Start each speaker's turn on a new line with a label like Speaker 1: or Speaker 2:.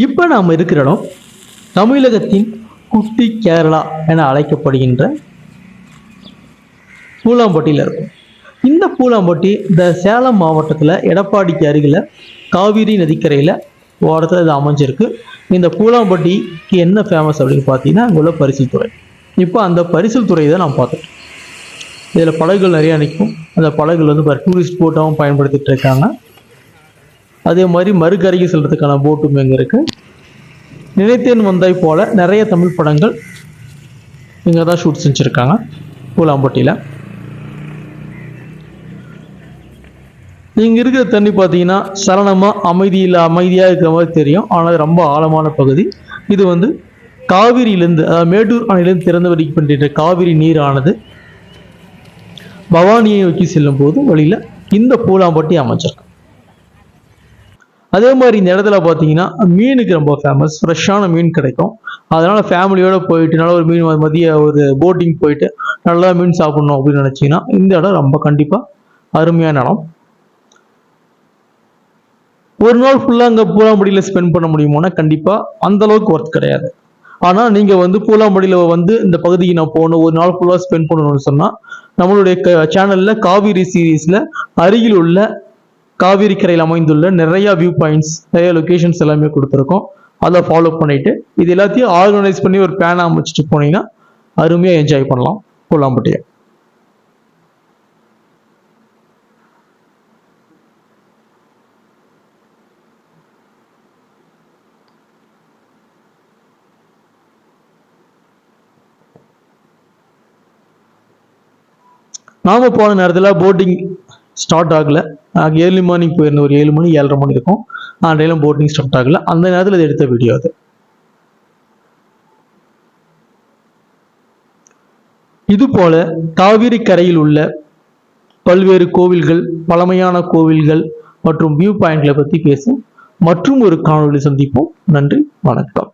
Speaker 1: இப்போ நாம் இருக்கிற இடம் தமிழகத்தின் குட்டி கேரளா என அழைக்கப்படுகின்ற பூலாம்பட்டியில் இருக்கும். இந்த பூலாம்பட்டி இந்த சேலம் மாவட்டத்தில் எடப்பாடிக்கு அருகில் காவிரி நதிக்கரையில் ஓரத்தில் இது அமைஞ்சிருக்கு. இந்த பூலாம்பட்டிக்கு என்ன ஃபேமஸ் அப்படின்னு பார்த்தீங்கன்னா அங்கே உள்ள பரிசில் துறை. இப்போ அந்த பரிசில் துறை தான் நாம் பார்த்துட்டோம் இதில் படகுகள் நிறையா நிற்கும். அந்த படகுகள் வந்து இப்போ டூரிஸ்ட் போட்டாகவும் பயன்படுத்திட்டு இருக்காங்க. அதே மாதிரி மறுகரைக்கு செல்றதுக்கான போட்டும் இங்கே இருக்கு? நினைத்தேன் வந்தாய் போல நிறைய தமிழ் படங்கள் இங்கே தான் ஷூட் செஞ்சுருக்காங்க. பூலாம்பட்டியில். இங்கே இருக்கிற தண்ணி பார்த்தீங்கன்னா சலனமாக அமைதியில் அமைதியாக இருக்கிற மாதிரி தெரியும். ஆனால் ரொம்ப ஆழமான பகுதி. இது வந்து காவிரியிலேருந்து அதாவது மேட்டூர் அணையிலேருந்து திறந்து வடிக்கப்படுகின்ற காவிரி நீரானது பவானியை நோக்கி செல்லும் போது வழியில் இந்த பூலாம்பட்டி அமைச்சிருக்கு அதே மாதிரி இந்த இடத்துல பார்த்தீங்கன்னா மீனுக்கு ரொம்ப ஃபேமஸ் ஃப்ரெஷ்ஷான மீன் கிடைக்கும். அதனால் ஃபேமிலியோடு போயிட்டு நல்லா ஒரு மீன் மதிய ஒரு போட்டிங் போயிட்டு நல்லா மீன் சாப்பிடணும் அப்படின்னு நினச்சிங்கன்னா இந்த இடம் ரொம்ப கண்டிப்பாக அருமையான இடம். ஒரு நாள் ஃபுல்லாக அங்கே பூலாம்படியில் ஸ்பெண்ட் பண்ண முடியுமோனா கண்டிப்பாக அந்த அளவுக்கு ஒர்த் கிடையாது. ஆனால் நீங்கள் வந்து பூலாம்படியில் வந்து இந்த பகுதிக்கு நான் போகணும் ஒரு நாள் ஃபுல்லாக ஸ்பெண்ட் பண்ணணும்னு சொன்னால் நம்மளுடைய சேனலில் காவிரி சீரீஸில் அருகில் உள்ள காவிரி கரையில் அமைந்துள்ள நிறைய வியூ பாயிண்ட்ஸ் நிறைய லொக்கேஷன்ஸ் எல்லாமே கொடுத்துருக்கோம். அதை ஃபாலோ பண்ணிட்டு இது எல்லாத்தையும் ஆர்கனைஸ் பண்ணி ஒரு பிளான் அமைச்சிட்டு போனீங்கன்னா அருமையாக என்ஜாய் பண்ணலாம். பூலாம்பட்டியை நாம போன நேரத்தில் போட்டிங் ஸ்டார்ட் ஆகல. நாங்கள் ஏர்லி மார்னிங் போயிருந்த ஒரு ஏழு மணி ஏழரை மணி இருக்கும். அன்றையிலும் போட்டிங் ஸ்டார்ட் ஆகல. அந்த நேரத்தில் இது எடுத்த வீடியோ அது. இதுபோல காவிரி கரையில் உள்ள பல்வேறு கோவில்கள் பழமையான கோவில்கள் மற்றும் வியூ பாயிண்ட்களை பற்றி பேசும் மற்றும் ஒரு காணொலி சந்திப்போம். நன்றி வணக்கம்.